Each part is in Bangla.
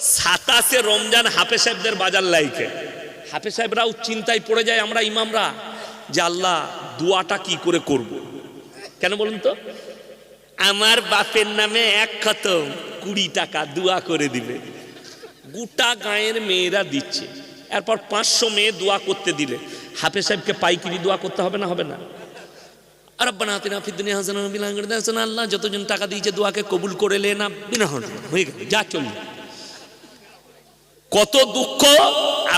সাতাশে রমজান হাফে সাহেবদের বাজার লাইকে। হাফে সাহেবরাও চিন্তায় পড়ে যায়, আমরা ইমামরা, যে আল্লাহ দুয়াটা কি করে করব। কেন বলুন তো? আমার বাপের নামে এক খতম, কুড়ি টাকা দুয়া করে দিবে। গোটা গাঁয়ের মেয়েরা দিচ্ছে। এরপর পাঁচশো মেয়ে দোয়া করতে দিলে। হাফে সাহেবকে পাইকিরি দোয়া করতে হবে না হবে না? আর আব্বানা আতিনা ফিদ দুনিয়া হাসানা আল্লাহ যতজন টাকা দিয়েছে দোয়াকে কবুল করে লে না। বিনা হয়ে গেল, যা চলল কত দুঃখ।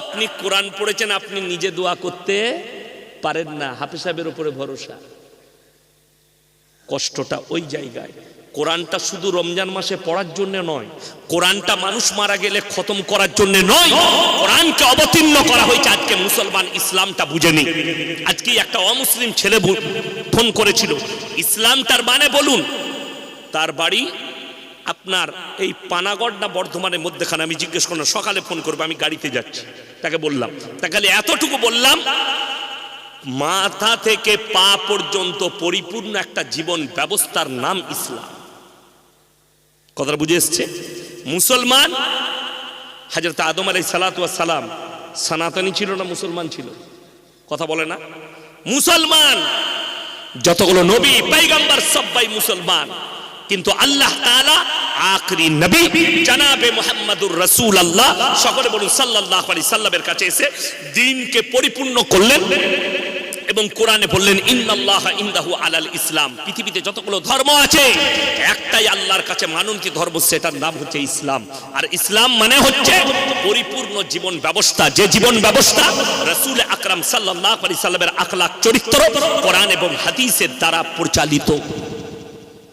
আপনি কোরআন পড়েছেন, আপনি নিজে দোয়া করতে পারেন না। হাফিজ সাহেবের উপরে ভরসা। কষ্টটা ওই জায়গায়। কোরআনটা শুধু রমজান মাসে পড়ার জন্য নয়, কোরআনটা মানুষ মারা গেলে খতম করার জন্য নয়, কোরআনকে অবতীর্ণ করা হয়েছে। আজকে মুসলমান ইসলামটা বুঝেনি আজকে একটা অমুসলিম ছেলে ফোন করেছিল, ইসলাম তার মানে বলুন, তার বাড়ি আপনার এই পানাগড় না বর্ধমানের মধ্যেখানে আমি জিজ্ঞেস করলাম, সকালে ফোন করব, আমি গাড়িতে যাচ্ছি। তাকে বললাম তাকে এতটুকু বললাম, মাথা থেকে পা পর্যন্ত পরিপূর্ণ একটা জীবন ব্যবস্থার নাম ইসলাম। কথাটা বুঝে এসছে? মুসলমান, হাজরত আদম আলাই সালাম, সনাতনী ছিল না মুসলমান ছিল? কথা বলে না? মুসলমান, যতগুলো নবী পাইগাম্বার সব্বাই মুসলমান। কিন্তু আল্লাহ তাআলা আখরি নবী জানাবে মুহাম্মাদুর রাসূল আল্লাহ সকলে বলুন, সাল্লাল্লাহু আলাইহি সাল্লামের কাছে এসে দ্বীনকে পরিপূর্ণ করলেন এবং কোরআনে বললেন, ইন্নাল্লাহ ইনদাহু আলাল ইসলাম। পৃথিবীতে যতগুলো ধর্ম আছে, একটাই আল্লাহর কাছে মানন্তি ধর্ম, সেটার নাম হচ্ছে ইসলাম। আর ইসলাম মানে হচ্ছে পরিপূর্ণ জীবন ব্যবস্থা। যে জীবন ব্যবস্থা রাসূল আকরাম সাল্লাল্লাহু আলাইহি সাল্লামের আখলাক চরিত্র, কোরআন এবং হাদিসের দ্বারা পরিচালিত।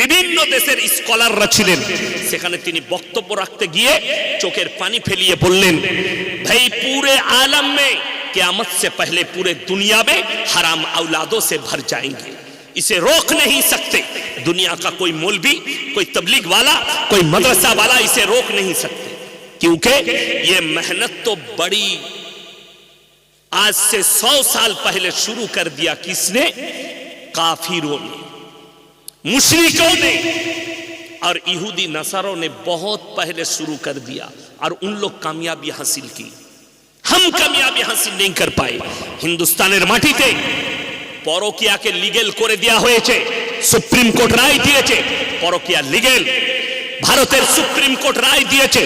বিভিন্ন দেশের স্কলাররা ছিলেন সেখানে তিনি বক্তব্য রাখতে গিয়ে চোখের পানি ফেলিয়ে বললেন ভাই পুরে आलम में क्यामत से पहले पूरे दुनिया में हराम औलादों से भर जाएंगे इसे रोक नहीं सकते दुनिया का कोई मौलवी कोई तबलीग वाला कोई मदरसा वाला इसे रोक नहीं सकते क्योंकि ये मेहनत तो बड़ी आज से सौ साल पहले शुरू कर दिया किसने काफिरों ने मुशरिकों ने और यहूदी नसारों ने बहुत पहले शुरू कर दिया और उन लोग कामयाबी हासिल की हम कामयाबी हासिल नहीं कर पाए হিন্দুস্তানের মাটিতে পরকিয়াকে লিগেল করে দেওয়া হয়েছে সুপ্রিম কোর্ট রায় দিয়েছে পরকিয়া লিগেল ভারতের সুপ্রিম কোর্ট রায় দিয়েছে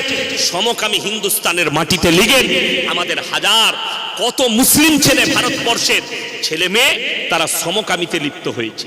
সমকামী হিন্দুস্তানের মাটিতে লিগেল আমাদের হাজার কত মুসলিম ছেলে ভারতবর্ষের ছেলে মেয়ে তারা সমকামীতে লিপ্ত হয়েছে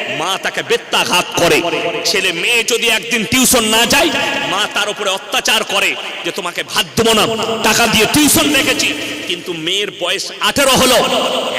মা তাকে বেত্তাঘাত করে। ছেলে মেয়ে যদি একদিন টিউশন না যায়, মা তার উপরে অত্যাচার করে যে তোমাকে ভাত দেবো না, টাকা দিয়ে টিউশন রেখেছি। কিন্তু মেয়ের বয়স আঠেরো হলো।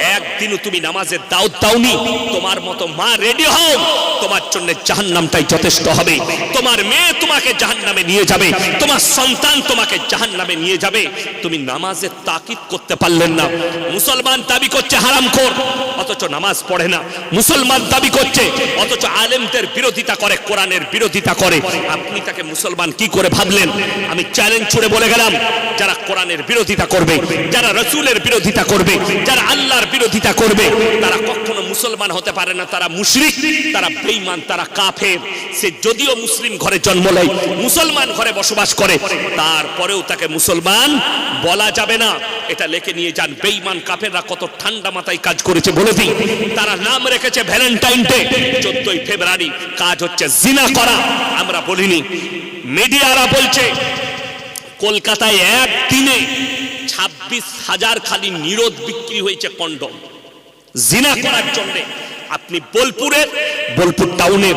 একদিনও তুমি নামাজের দাউদ দাওনি। তোমার মতো মা রেডি হও। তোমার জন্য জাহান্নামটাই যথেষ্ট হবে। তোমার মেয়ে তোমাকে জাহান্নামে নিয়ে যাবে। তোমার সন্তান তোমাকে জাহান্নামে নিয়ে যাবে। তুমি নামাজের তাকিদ করতে পারলেন না। মুসলমান দাবি করছে হারামখোর। অথচ নামাজ পড়ে না। মুসলমান দাবি করছে। অথচ আলেমদের বিরোধিতা করে, কোরআনের বিরোধিতা করে। আপনি তাকে মুসলমান কি করে ভাবলেন? আমি চ্যালেঞ্জ ছুড়ে বলে গেলাম, যারা কোরআনের বিরোধিতা করবে যারা রসুলের বিরোধিতা করবে, যারা আল্লাহর বিরোধিতা করবে, তারা কখনো মুসলমান হতে পারে না, তারা মুশরিক, তারা বেঈমান, তারা কাফের। সে যদিও মুসলিম ঘরে জন্ম নেয়, মুসলমান ঘরে বসবাস করে, তারপরেও তাকে মুসলমান বলা যাবে না। এটা লেখে নিয়ে যান, বেঈমান কাফেররা কত ঠান্ডা মাথায় কাজ করেছে, বলে দিই। তারা নাম রেখেছে ভ্যালেন্টাইন ডে, চোদ্দই ফেব্রুয়ারি। কাজ হচ্ছে জিনা করা। আমরা বলিনি, মিডিয়ারা বলছে, কলকাতায় এক দিনে ছাব্বিশ হাজার খালি নিরোধ বিক্রি হয়েছে কন্ডম। জিনা করার জন্যে। আপনি বোলপুরের বোলপুর টাউনের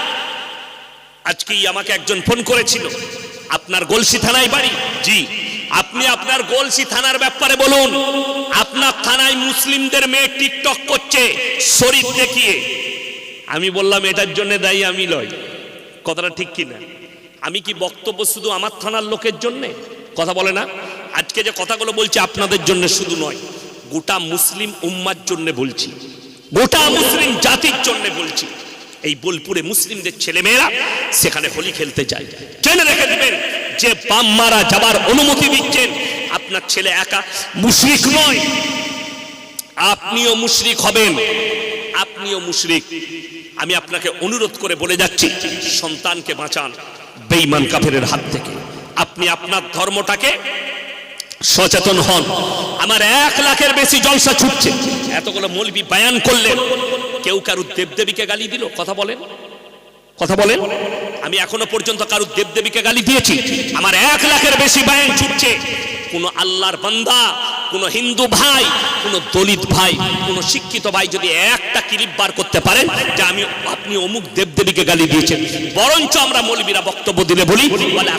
আজকেই আমাকে একজন ফোন করেছিল। আপনার গলসি থানায় বাড়ি? জি। আপনি আপনার গলসি থানার ব্যাপারে বলুন। আপনার থানায় মুসলিমদের মেয়ে টিকটক করছে শরীর দেখিয়ে। আমি বললাম, এটার জন্য দায়ী আমি লয় কথাটা ঠিক কিনা? আমি কি বক্তব্য শুধু আমার থানার লোকের জন্য? কথা বলে না। আজকে যে কথাগুলো বলছি আপনাদের জন্য শুধু নয়, গোটা মুসলিম উম্মার জন্য বলছি। গোটা মুসলিম জাতির জন্য বলছি। এই বোলপুরে মুসলিমদের ছেলেমেয়েরা সেখানে হোলি খেলতে যায়। জেনে রেখে দিবেন? যে বাম মারা যাবার অনুমতি দিচ্ছেন, আপনার ছেলে একা মুশরিক নয়। আপনিও মুশরিক হবেন, আপনিও মুশরিক। আমি আপনাকে অনুরোধ করে বলে যাচ্ছি, সন্তানকে বাঁচান বেঈমান কাফেরের হাত থেকে। আপনি আপনার ধর্মটাকে সচেতন হন। আমার এক লাখের বেশি জলসা ছুটছে। এতগুলো মৌলবি বায়ান করলেন কেউ কারুর দেবদেবীকে গালি দিল? কথা বলেন। কথা বলেন। আমি এখনও পর্যন্ত কারুর দেবদেবীকে গালি দিয়েছি। আমার এক লাখের বেশি বায়ান ছুটছে। কোন আল্লাহর বান্দা কোন হিন্দু ভাই, কোন দলিত ভাই, কোন শিক্ষিত ভাই যদি একটা ক্লিপ বার করতে পারেন, যে আমি, আপনি অমুক দেবদেবীকে গালি দিয়েছেন। বরঞ্চ আমরা মৌলবীরা বক্তব্য দিলে বলি বলে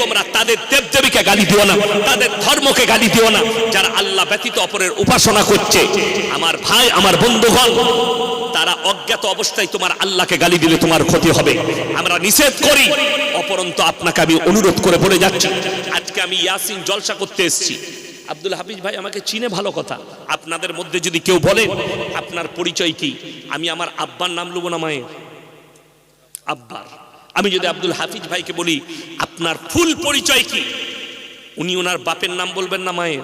তোমরা তাদের দেবদেবীকে গালি দিও না, তাদের ধর্মকে গালি দিও না, যারা আল্লাহ ব্যতীত অপরের উপাসনা করছে। আমার ভাই, আমার বন্ধুগণ, তারা অজ্ঞাত অবস্থায় তোমার আল্লাহকে গালি দিলে তোমার ক্ষতি হবে। আমরা নিষেধ করি, অপরন্ত আপনাকে আমি অনুরোধ করে বলে যাচ্ছি। আজকে আমি ইয়াসিন জলসা করতে এসেছি। আব্দুল হাফিজ ভাই আমাকে চিনে ভালো কথা। আপনাদের মধ্যে যদি কেউ বলেন আপনার পরিচয় কি? আমি আমার আব্বার নাম লুবো না মায়ের। আব্বার। আমি যদি আব্দুল হাফিজ ভাইকে বলি, আপনার ফুল পরিচয় কি? উনি ওনার বাপের নাম বলবেন না মায়ের?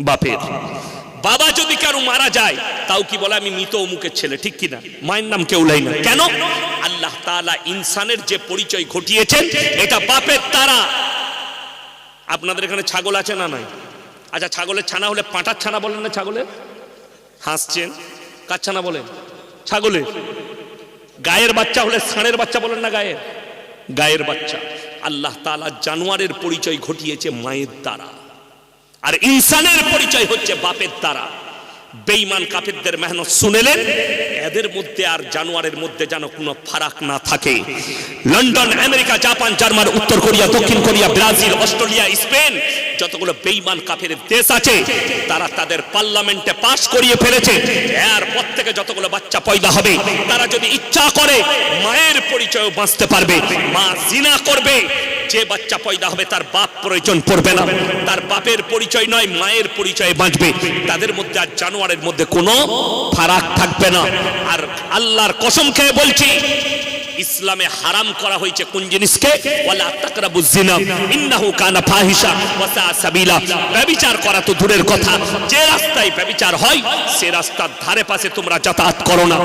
বাপের। বাবা যদি কারও মারা যায়, তাও কি বলে, আমি মৃত অমুকের ছেলে ঠিক কিনা? মায়ের নাম কেউ লাই না। কেন? আল্লাহ তাআলা ইনসানের যে পরিচয় ঘটিয়েছেন, এটা বাপের তারা। আপনাদের এখানে ছাগল আছে না নাই? আচ্ছা ছাগলের ছানা হলে পাঁটার ছানা বলেন না ছাগলের হাসছেন কার ছানা বলেন? ছাগলের। গায়ের বাচ্চা হলে ষাঁড়ের বাচ্চা বলেন না গায়ের? গায়ের বাচ্চা। আল্লাহ তাআলা জানোয়ারের পরিচয় ঘটিয়েছে মায়ের দ্বারা। আর ইনসানের পরিচয় হচ্ছে বাপের দ্বারা। বেঈমান কাফেরদের মেহনত শুনেলেন, এদের মধ্যে আর জানোয়ারের মধ্যে যেন কোনো ফারাক না থাকে। লন্ডন, আমেরিকা, জাপান, জার্মান, উত্তর কোরিয়া, দক্ষিণ কোরিয়া, ব্রাজিল, অস্ট্রেলিয়া, স্পেন, যতগুলো বেঈমান কাফের দেশ আছে, তারা তাদের পার্লামেন্টে পাশ করিয়ে ফেলেছে। এরপর থেকে যতগুলো বাচ্চা পয়দা হবে, তারা যদি ইচ্ছা করে মায়ের পরিচয় বাঁচতে পারবে, মা জিনা করবে যে বাচ্চা পয়দা হবে, তার বাপ প্রয়োজন পড়বে না। তার বাপের পরিচয় নয়, মায়ের পরিচয় বাঁচবে। তাদের মধ্যে আর জানোয়ারের মধ্যে কোনো ফারাক থাকবে না। আর আল্লাহর কসম খেয়ে বলছি ইসলামে হারাম করা হয়েছে কোন জিনিসকে? ওয়ালা তাকরাবু জিনা ইন্নাহু কানা ফাহিশা ওয়া সা সাবিলা। ব্যভিচার করা তো দূরের কথা। যে রাস্তায় ব্যভিচার হয় সে রাস্তার ধারে পাশে তোমরা যাতায়াত করো না।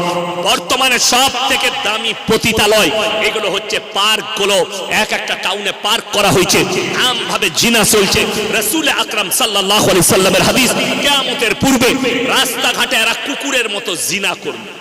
বর্তমানে সব থেকে দামি পতিতালয় এগুলো হচ্ছে পার্কগুলো এক একটা টাউনে পার্ক করা হয়েছে। আম ভাবে জিনা চলছে। রাসূল আকরাম সাল্লাল্লাহু আলাইহি সাল্লামের হাদিস কিয়ামতের পূর্বে রাস্তাঘাটে এরা কুকুরের মতো জিনা করবে।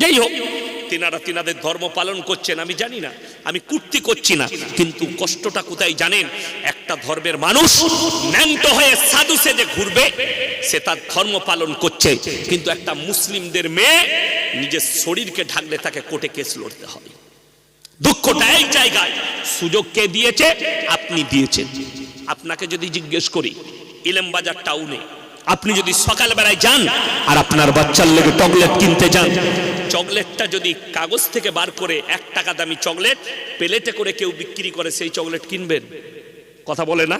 যাই হোক তিনারা তিনাদের ধর্ম পালন করছেন, আমি জানি না, আমি কুর্তি করছি না, কিন্তু কষ্টটা কোথায় জানেন? একটা ধর্মের মানুষ ন্যাংটো হয়ে সাধু সেজে ঘুরবে, সে তার ধর্ম পালন করছে। কিন্তু একটা মুসলিমদের মেয়ে নিজের শরীরকে ঢাকলে তাকে কোর্টে কেস লড়তে হবে দুঃখটা এই জায়গায় সুযোগ কে দিয়েছে? আপনি দিয়েছেন। আপনাকে যদি জিজ্ঞেস করি ইলেম বাজার টাউনে আপনি যদি সকালবেলায় যান আর আপনার বাচ্চার লেগে চকলেট কিনতে যান। চকলেটটা যদি কাগজ থেকে বার করে এক টাকা দামি চকলেট প্লেটে করে কেউ বিক্রি করে, সেই চকলেট কিনবেন। কথা বলে না?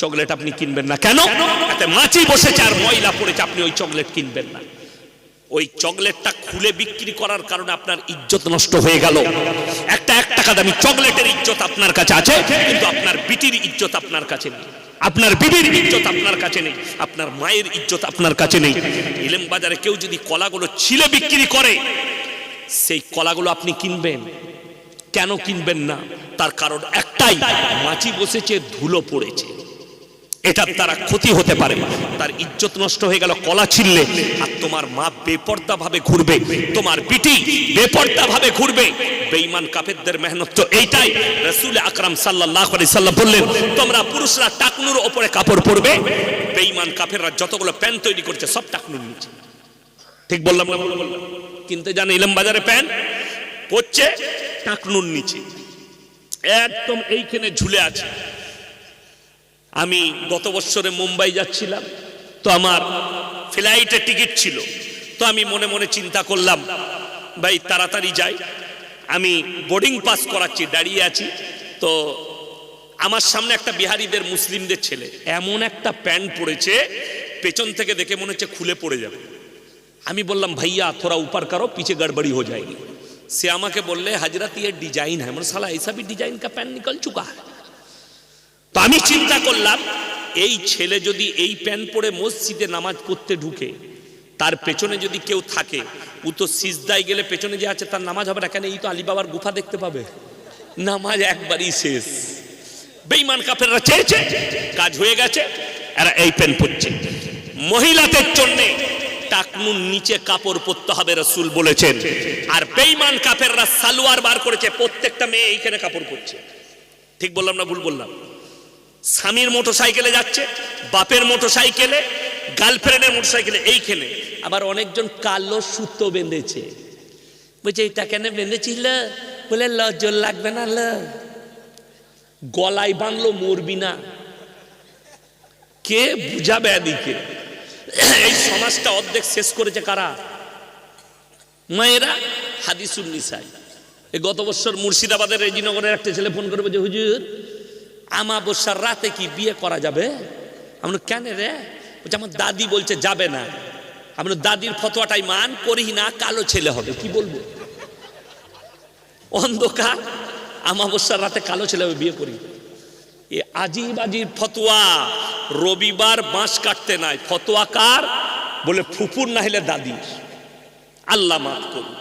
চকলেট আপনি কিনবেন না। কেন? এতে মাছি বসেছে আর ময়লা পড়েছে, আপনি ওই চকলেট কিনবেন না। ওই চকলেটটা খুলে বিক্রি করার কারণে আপনার ইজ্জত নষ্ট হয়ে গেল। একটা এক টাকা দামি চকলেটের ইজ্জত আপনার কাছে আছে, কিন্তু আপনার বিটির ইজ্জত আপনার কাছে নেই। আপনার বিবির ইজ্জত আপনার কাছে নেই, আপনার মায়ের ইজ্জত আপনার কাছে নেই। ইলেম বাজারে কেউ যদি কলাগুলো ছিলে বিক্রি করে, সেই কলাগুলো আপনি কিনবেন। কেন কিনবেন না? তার কারণ একটাই মাছি বসেছে, ধুলো পড়েছে। এটার দ্বারা ক্ষতি হতে পারে। তার ইজ্জত নষ্ট হয়ে গেল, কলা ছিললে আর তোমার মা বেপর্দা ভাবে ঘুরবে। তোমার বিটি বেপর্দা ভাবে ঘুরবে। বেঈমান কাফেরদের মেহনত তো এইটাই। রাসূল আকরাম সাল্লাল্লাহু আলাইহি সাল্লাম বললেন, তোমরা পুরুষরা টাকনুর উপরে কাপড় পরবে। বেঈমান কাফেররা যতগুলো প্যান্ট তৈরি করছে, সব টাকনুর নিচে। ঠিক বললাম না? বললাম কিনতে জান ইলাম বাজারে প্যান্ট? পড়ছে টাকনুর নিচে। একদম এইখানে ঝুলে আছে। আমি গত বছরে মুম্বাই যাচ্ছিলাম। তো আমার ফ্লাইটের টিকিট ছিল। তো আমি মনে মনে চিন্তা করলাম, ভাই তাড়াতাড়ি যাই। আমি বোর্ডিং পাস করাচ্ছি, দাঁড়িয়ে আছি। তো আমার সামনে একটা বিহারিদের, মুসলিমদের ছেলে, এমন একটা প্যান্ট পড়েছে পেছন থেকে দেখে মনে হচ্ছে খুলে পড়ে যাবে। আমি বললাম, ভাইয়া থোড়া উপার কারও, পিছে গড়বড়ি হয়ে যায়নি। সে আমাকে বললে, হাজরাত ইয়ে ডিজাইন হ্যাঁ। মানে সালা এসবই ডিজাইন কা প্যান্ট নিকল চুকা হ্যাঁ? তো আমি চিন্তা করলাম, এই ছেলে যদি এই প্যান্ট পরে মসজিদে নামাজ পড়তে ঢুকে, তার পেছনে যদি কেউ থাকে, ও তো সিজদায় গেলে পেছনে যে আছে, তার নামাজ হবে না, কেন এই তো আলিবাবার গুফা দেখতে পাবে? নামাজ একবারই শেষ। বেইমান কাফেররা চেয়েছে, কাজ হয়ে গেছে, এরা এই প্যান্ট পরছে। মহিলাদের জন্য টাকনুর নিচে কাপড় পরতে হবে, রসুল বলেছেন। আর বেইমান কাফেররা সালোয়ার বার করেছে, প্রত্যেকটা মেয়ে এইখানে কাপড় পরছে। ঠিক বললাম না ভুল বললাম? স্বামীর মোটর সাইকেলে যাচ্ছে, বাপের মোটর সাইকেলে গার্লফ্রেন্ডের মোটর সাইকেলে এইখানে। আবার অনেকজন কালো সুতো বেঁধেছে। বলছে, এটা কেন বেঁধেছিল বলে লজ্জল লাগবে না ল। গলায় বাঁধলো, মরবি না। কে বুঝাবে এদিকে? এই সমাজটা অর্ধেক শেষ করেছে কারা? মায়েরা? হাদিসুল নিসাই গত বছর মুর্শিদাবাদের রেজিনগরের একটা ছেলে ফোন করে বলছে হুজুর আমাবস্যার রাতে কি বিয়ে করা যাবে? আমরা কেন রে? বলছে, আমার দাদি বলছে, যাবে না। আমরা দাদির ফতোয়াটাই মান করি না, কালো ছেলে হবে। কি বলব? অন্ধকার, আমাবস্যার রাতে কালো ছেলে হবে, বিয়ে করি। এ আজিব আজিব ফতোয়া, রবিবার বাঁশ কাটতে নাই। ফতোয়া কার? বলে ফুপুর না হলে দাদির। আল্লাহ মাফ করুন।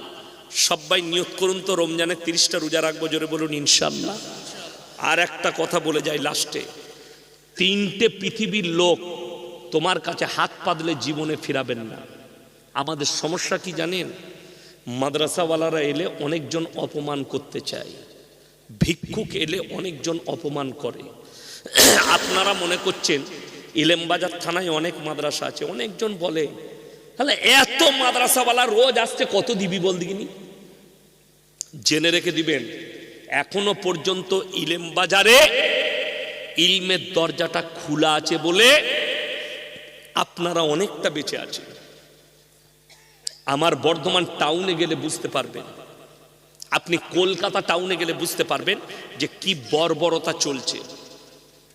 সবাই নিয়ত করুন তো, রমজানের তিরিশটা রোজা রাখব, জোরে বলুন ইনশাল্লাহ আর একটা কথা বলে যাই লাস্টে। তিনটে পৃথিবীর লোক তোমার কাছে হাত পাতলে জীবনে ফিরাবেন না। আমাদের সমস্যা কি জানেন? মাদ্রাসাওয়ালারা এলে অনেকজন অপমান করতে চায়। ভিক্ষুক এলে অনেকজন অপমান করে। আপনারা মনে করছেন, ইলেমবাজার থানায় অনেক মাদ্রাসা আছে, অনেকজন বলে, তাহলে এত মাদ্রাসাওয়ালা রোজ আসছে, কত দিবি বল দিগিনি জেনে রেখে দিবেন এখনও পর্যন্ত ইলেম বাজারে ইলমের দরজাটা খোলা আছে বলে আপনারা অনেকটা বেঁচে আছেন। আমার বর্ধমান টাউনে গেলে বুঝতে পারবেন। আপনি কলকাতা টাউনে গেলে বুঝতে পারবেন যে কি বর্বরতা চলছে।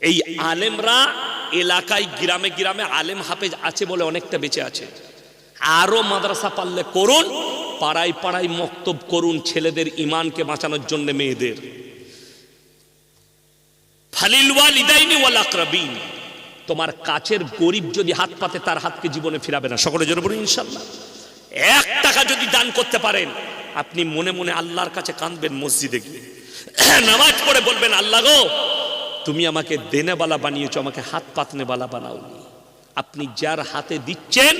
এই আলেমরা এলাকায় গ্রামে গ্রামে আলেম হাফেজ আছে বলে অনেকটা বেঁচে আছে। আরও মাদ্রাসা পারলে করুন পাড়ায় পাড়ায় মক্তব করুন ছেলেদের ইমানকে বাঁচানোর জন্য মেয়েদের। তোমার কাছের গরিব যদি হাত পাতে, তার হাতকে জীবনে ফিরাবে না। সকলে জোরে বলুন ইনশাল্লাহ এক টাকা যদি দান করতে পারেন, আপনি মনে মনে আল্লাহর কাছে কাঁদবেন মসজিদে গিয়ে। নামাজ পড়ে বলবেন, আল্লাহ গো, তুমি আমাকে দেনেবালা বানিয়েছো, আমাকে হাত পাতনেবালা বানাওনি। আপনি যার হাতে দিচ্ছেন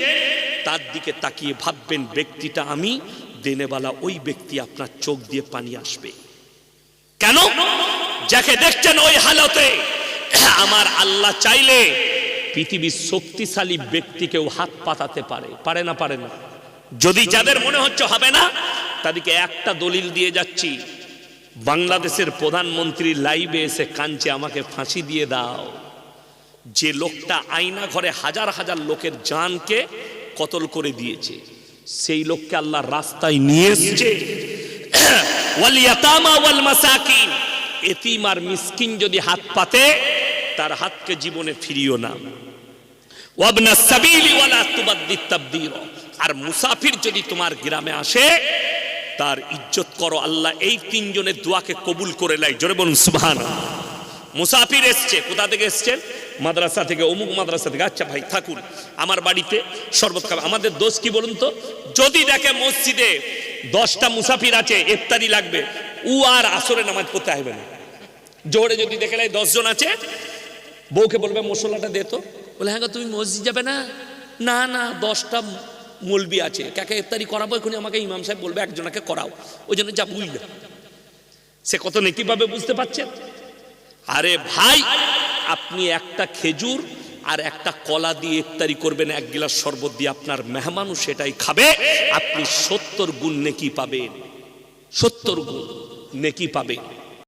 তার দিকে তাকিয়ে ভাববেন, ব্যক্তিটা আমি দেনেবালা ওই ব্যক্তি আপনার চোখ দিয়ে পানি আসবে। কেন? যাকে দেখছেন ওই হালতে। আমার আল্লাহ চাইলে পৃথিবীর শক্তিশালী ব্যক্তিকেও হাত পাতাতে পারে পারে না পারে না। যদি যাদের মনে হচ্ছে হবে না, তাদেরকে একটা দলিল দিয়ে যাচ্ছি। বাংলাদেশের প্রধানমন্ত্রী লাইভে এসে কাঞ্চে আমাকে ফাঁসি দিয়ে দাও। যে লোকটা আয়না ঘরে হাজার হাজার লোকের জানকে কতল করে দিয়েছে? সেই লোককে আল্লাহ রাস্তায় নিয়ে এসছে। এতিম মিসকিন যদি হাত পাতে, তার হাতকে জীবনে ফিরিও না। আর মুসাফির যদি তোমার গ্রামে আসে, তার ইজ্জত করো। আল্লাহ এই তিনজনের দোয়াকে কবুল করে লাই জোরে বলুন সুবহান মুসাফির এসছে। কোথা থেকে এসছেন? মাদ্রাসা থেকে, অমুক মাদ্রাসা থেকে আচ্ছা ভাই, থাকুন। আমার বাড়িতে শরবত খাবে। আমাদের দোষ কি বলুন তো? যদি দেখে মসজিদে দশটা মুসাফির আছে, ইফতারি লাগবে, উ আর আসরে নামাজ পড়তে আসবে না। জোরে যদি দেখে নেয় দশজন আছে, বউকে বলবে, মশলাটা দে তো। বলে হ্যাঁ তুমি মসজিদ যাবে না? না না, দশটা মলবি আছে। কাকে ইফতারি করাবো এখনই আমাকে ইমাম সাহেব বলবে, একজনকে করাও। ওই জন্য যা বুঝলে সে কত নেকি পাবে বুঝতে পারছেন আরে ভাই আপনি একটা খেজুর আর একটা কলা দিয়ে ইফতারি করবেন, এক গিলাস শরবত দিয়ে আপনার মেহমানও সেটাই খাবে। আপনি সত্তর গুণ নেকি পাবেন। সত্তর গুণ নেকি পাবেন।